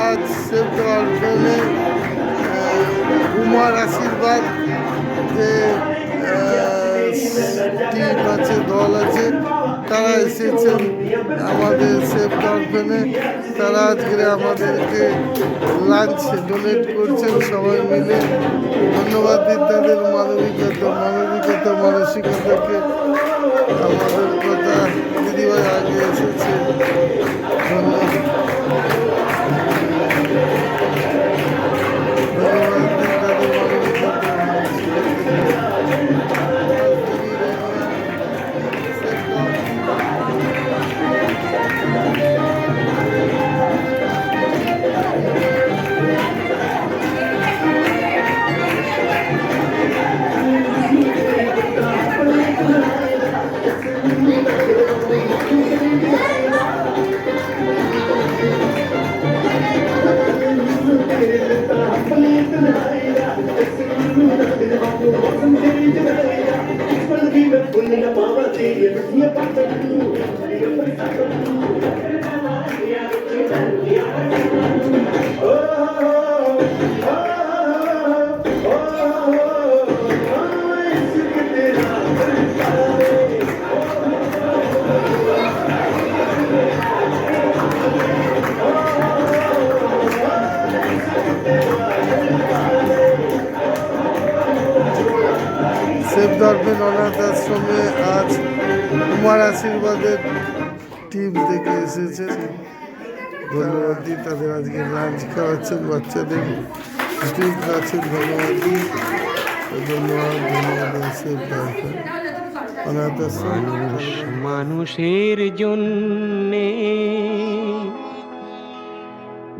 আজ অর্পণে উমার আশীর্বাদ যে টিম আছে, দল আছে, তারা এসেছেন আমাদের সেফ অর্পণে তারা আজকে আমাদেরকে লাঞ্চ ডোনেট করছেন, সবাই মিলে। ধন্যবাদ দিই তাদের মানবিকতা মানবিকতা, মানসিকতাকে। আমাদের কথা দিদিভাই আগে এসেছে। நீங்க பொண்ணுல பார்த்தது எப்படி பார்த்தது আজ কুমার আশীর্বাদের টিম থেকে এসেছে ধন্যবাদ দিই তাদের আজকে লাঞ্চ খাওয়াচ্ছেন বাচ্চাদের। টিম খাওয়াচ্ছেন ধন্যবাদ দিই ধন্যবাদ ধন্যবাদ মানুষ মানুষের জন্যে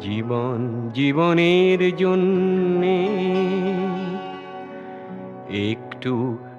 জীবন জীবনের জন্যে একটু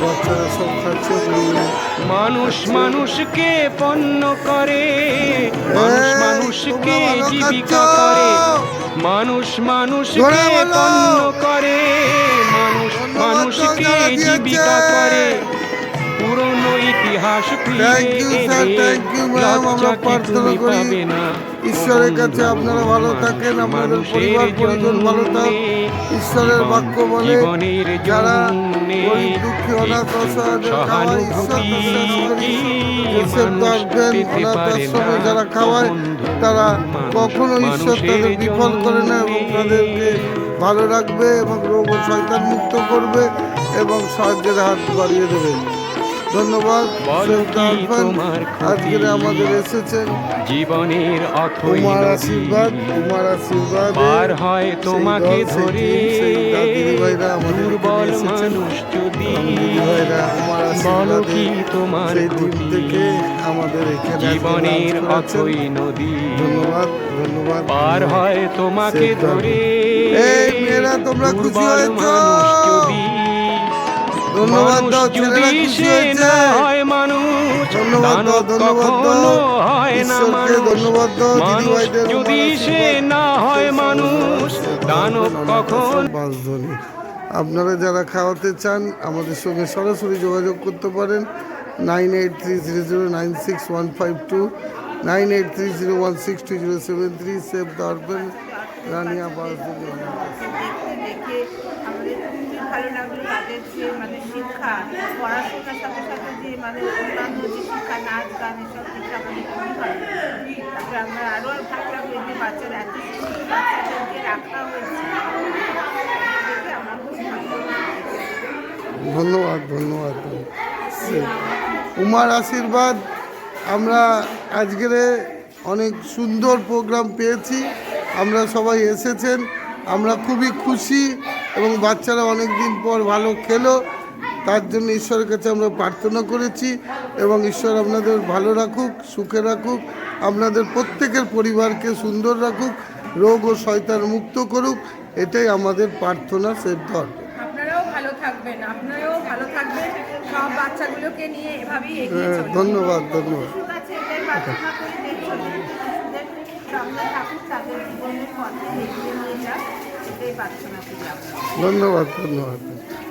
বাচ্চারা সব খাচ্ছে মানুষ মানুষকে পণ্য করে মানুষ মানুষকে জীবিকা করে মানুষ মানুষকে পণ্য করে মানুষ মানুষকে জীবিকা করে। পুরনো ইতিহাস পাবে না। ঈশ্বরের কাছে আপনারা ভালো থাকেন আপনাদের পরিবার পরিজন ভালো থাক। ঈশ্বরের বাক্য বলে যারা দুঃখী অনাথ খাওয়ায় ঈশ্বর পেতে অনাথ যারা খাওয়ায় তারা কখনো ঈশ্বর তাদের বিফল করে না এবং তাদেরকে ভালো রাখবে এবং রোগ ও শয়তান মুক্ত করবে এবং সাহায্যের হাত বাড়িয়ে দেবে। ধন্যবাদ বলো যোসেফ কি দর্বেন তোমার ক্ষতি? আজকের আমাদের এসেছেন জীবনের কুমার আশীর্বাদ কুমার আশীর্বাদ। পার হয় তোমাকে ধরে। দুর্বল মানুষ যদি বলো কি তোমার ক্ষতি? থেকে আমাদের এখানে জীবনের অথই নদী। ধন্যবাদ ধন্যবাদ। পার হয় তোমাকে। ধরে। এই মেয়েরা তোমরা খুশি হয়েছো? ধন্যবাদ মানুষ দাও ছেলেরা খুশি হয়েছে না হয় মানুষ ধন্যবাদ দাও ধন্যবাদ দাও। ঈশ্বরকে ধন্যবাদ দাও দিদিভাইদের যদি সে না হয় মানুষ দানব কখন বাঁশধনী আপনারা যারা খাওয়াতে চান আমাদের সঙ্গে সরাসরি যোগাযোগ করতে পারেন। Nine eight three zero zero nine six one five two nine eight three zero one six two zero seven three save দারবেন রানিয়া বাঁশধনী দেখে আমাদের খুবই ভালো যে মানে শিক্ষা, পড়াশোনার সাথে সাথে যে মানে অন্যান্য যে শিক্ষা, নাচ, গান, এসব শিক্ষা মানে খুবই তারপরে আমরা আরও ভালো লাগল যে বাচ্চারা এত বাচ্চাদেরকে রাখা হয়েছে। ধন্যবাদ ধন্যবাদ। উমার আশীর্বাদ, আমরা আজকের অনেক সুন্দর প্রোগ্রাম পেয়েছি। আমরা সবাই এসেছেন, আমরা খুবই খুশি। এবং বাচ্চারা অনেক দিন পর ভালো খেলো তার জন্য ঈশ্বরের কাছে আমরা প্রার্থনা করেছি এবং ঈশ্বর আপনাদের ভালো রাখুক সুখে রাখুক আপনাদের প্রত্যেকের পরিবারকে সুন্দর রাখুক রোগ ও শয়তান মুক্ত করুক এটাই আমাদের প্রার্থনা সে ধর্ম। আপনারাও ভালো থাকবেন আপনারাও ভালো থাকবেন সব বাচ্চাগুলোকে নিয়ে এভাবেই এগিয়ে হ্যাঁ, চলুন। ধন্যবাদ ধন্যবাদ। তাদের জীবনের পথে এগিয়ে নিয়ে যাক। ধন্যবাদ ধন্যবাদ।